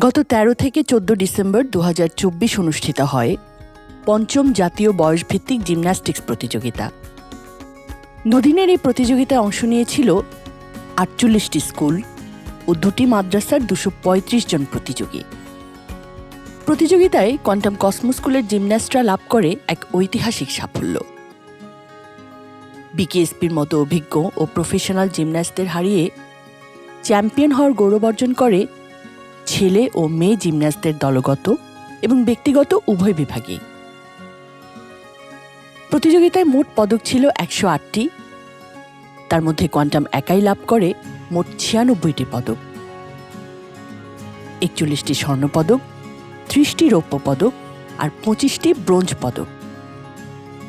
গত ১৩ থেকে চোদ্দ ডিসেম্বর দু হাজার চব্বিশ অনুষ্ঠিত হয় পঞ্চম জাতীয় বয়সভিত্তিক জিমন্যাস্টিক্স প্রতিযোগিতা। দুদিনের এই প্রতিযোগিতায় অংশ নিয়েছিল আটচল্লিশটি স্কুল ও দুটি মাদ্রাসার দুশো জন প্রতিযোগী। প্রতিযোগিতায় কোয়ান্টাম কসমো স্কুলের জিমন্যাস্টরা লাভ করে এক ঐতিহাসিক সাফল্য। বিকেএসপির মতো অভিজ্ঞ ও প্রফেশনাল জিমন্যাস্টদের হারিয়ে চ্যাম্পিয়ন হওয়ার গৌরব অর্জন করে ছেলে ও মেয়ে জিমন্যাস্টদের দলগত এবং ব্যক্তিগত উভয় বিভাগেই। প্রতিযোগিতায় মোট পদক ছিল একশো আটটি। তার মধ্যে কোয়ান্টাম একাই লাভ করে মোট ছিয়ানব্বইটি পদক। একচল্লিশটি স্বর্ণপদক ত্রিশটি রৌপ্য পদক আর পঁচিশটি ব্রোঞ্জ পদক।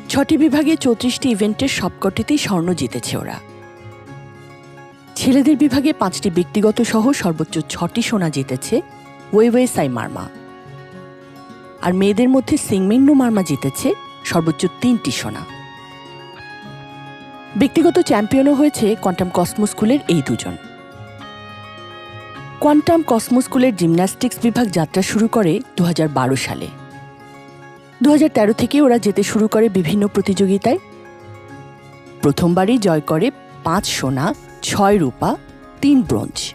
ছটি বিভাগে চৌত্রিশটি ইভেন্টের সবকটিতেই স্বর্ণ জিতেছে ওরা। ছেলেদের বিভাগে পাঁচটি ব্যক্তিগত সহ সর্বোচ্চ ছটি সোনা জিতেছে ওয়েওয়ে সাই মার্মা। আর মেয়েদের মধ্যে সিংমেন্নু মার্মা জিতেছে সর্বোচ্চ তিনটি সোনা। ব্যক্তিগত চ্যাম্পিয়নও হয়েছে কোয়ান্টাম কসমো স্কুলের এই দুজন। কোয়ান্টাম কসমো স্কুলের জিমন্যাস্টিক্স বিভাগ যাত্রা শুরু করে দু হাজার বারো সালে। দু হাজার তেরো থেকে ওরা যেতে শুরু করে বিভিন্ন প্রতিযোগিতায়। প্রথমবারই জয় করে পাঁচ সোনা ছয় রূপা, তিন ব্রোঞ্জ।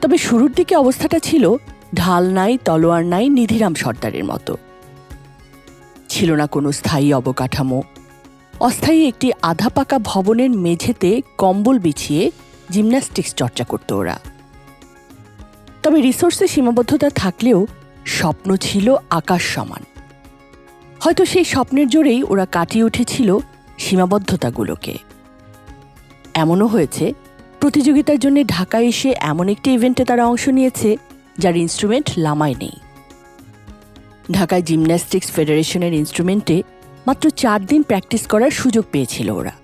তবে শুরুর দিকে অবস্থাটা ছিল ঢাল নাই, তলোয়ার নাই, নিধিরাম সর্দারের মতো। ছিল না কোনো স্থায়ী অবকাঠামো। অস্থায়ী একটি আধা পাকা ভবনের মেঝেতে কম্বল বিছিয়ে জিমন্যাস্টিক্স চর্চা করত ওরা। তবে রিসোর্সে সীমাবদ্ধতা থাকলেও স্বপ্ন ছিল আকাশ সমান। হয়তো সেই স্বপ্নের জোরেই ওরা কাটিয়ে উঠেছিল সীমাবদ্ধতাগুলোকে। এমনও হয়েছে, প্রতিযোগিতার জন্য ঢাকায় এসে এমন একটি ইভেন্টে তারা অংশ নিয়েছে, যার ইনস্ট্রুমেন্ট লামায় নেই। ঢাকায় জিমন্যাস্টিক্স ফেডারেশনের ইনস্ট্রুমেন্টে মাত্র চার দিন প্র্যাকটিস করার সুযোগ পেয়েছিল ওরা।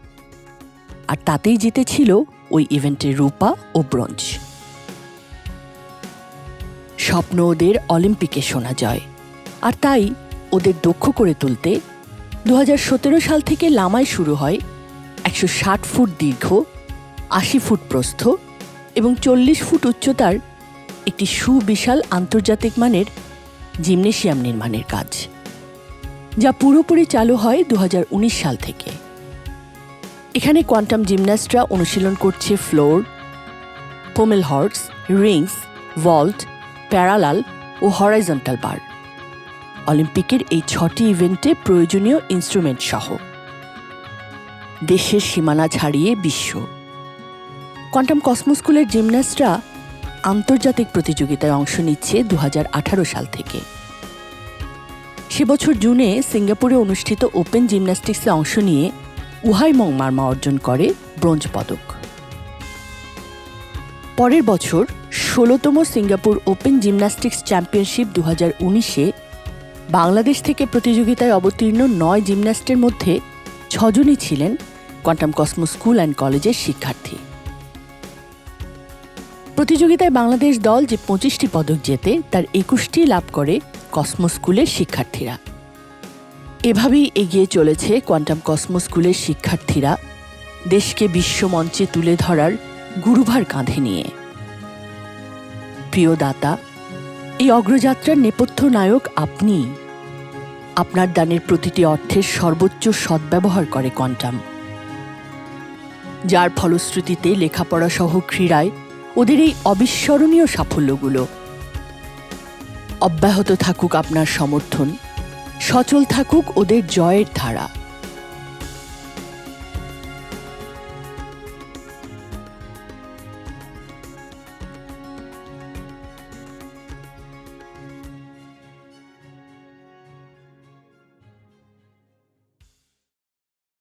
আর তাতেই জিতেছিল ওই ইভেন্টের রূপা ও ব্রোঞ্জ। স্বপ্ন ওদের অলিম্পিকে শোনা যায় আর তাই ওদের দক্ষ করে তুলতে দু হাজার সতেরো সাল থেকে লামায় শুরু হয় একশো ষাট ফুট দীর্ঘ, আশি ফুট প্রস্থ এবং চল্লিশ ফুট উচ্চতার একটি সুবিশাল আন্তর্জাতিক মানের জিমনেশিয়াম নির্মাণের কাজ, যা পুরোপুরি চালু হয় দু হাজার উনিশ সাল থেকে। এখানে কোয়ান্টাম জিমন্যাস্টরা অনুশীলন করছে floor pommel horse, rings, vault, parallel ও হরাইজন্টাল বার। অলিম্পিকের এই ছটি ইভেন্টে প্রয়োজনীয় ইনস্ট্রুমেন্ট সহ দেশের সীমানা ছাড়িয়ে বিশ্ব। কোয়ান্টাম কসমো স্কুলের জিমন্যাস্টরা আন্তর্জাতিক প্রতিযোগিতায় অংশ নিচ্ছে দু হাজার আঠারো সাল থেকে। সে বছর জুনে সিঙ্গাপুরে অনুষ্ঠিত ওপেন জিমন্যাস্টিক্সে অংশ নিয়ে উহাই মং মার্মা অর্জন করে ব্রোঞ্জ পদক। পরের বছর ষোলোতম সিঙ্গাপুর ওপেন জিমন্যাস্টিক্স চ্যাম্পিয়নশিপ দু উনিশে বাংলাদেশ থেকে প্রতিযোগিতায় অবতীর্ণ নয় জিমন্যাস্টের মধ্যে ছজনই ছিলেন কোয়ান্টাম কসমো স্কুল অ্যান্ড কলেজের শিক্ষার্থী। প্রতিযোগিতায় বাংলাদেশ দল যে পঁচিশটি পদক জেতে, তার একুশটি লাভ করে কসমো স্কুলের শিক্ষার্থীরা। এভাবেই এগিয়ে চলেছে কোয়ান্টাম কসমো স্কুলের শিক্ষার্থীরা দেশকে বিশ্বমঞ্চে তুলে ধরার গুরুভার কাঁধে নিয়ে। প্রিয় দাতা, এই অগ্রযাত্রার নেপথ্য নায়ক আপনি আপনার দানের প্রতিটি অর্থের সর্বোচ্চ সদ্ব্যবহার করে কোয়ান্টাম। যার ফলশ্রুতিতে লেখাপড়া সহ ক্রীড়ায় ওদের এই অবিস্মরণীয় সাফল্যগুলো। অব্যাহত থাকুক আপনার সমর্থন, সচল থাকুক ওদের জয়ের ধারা।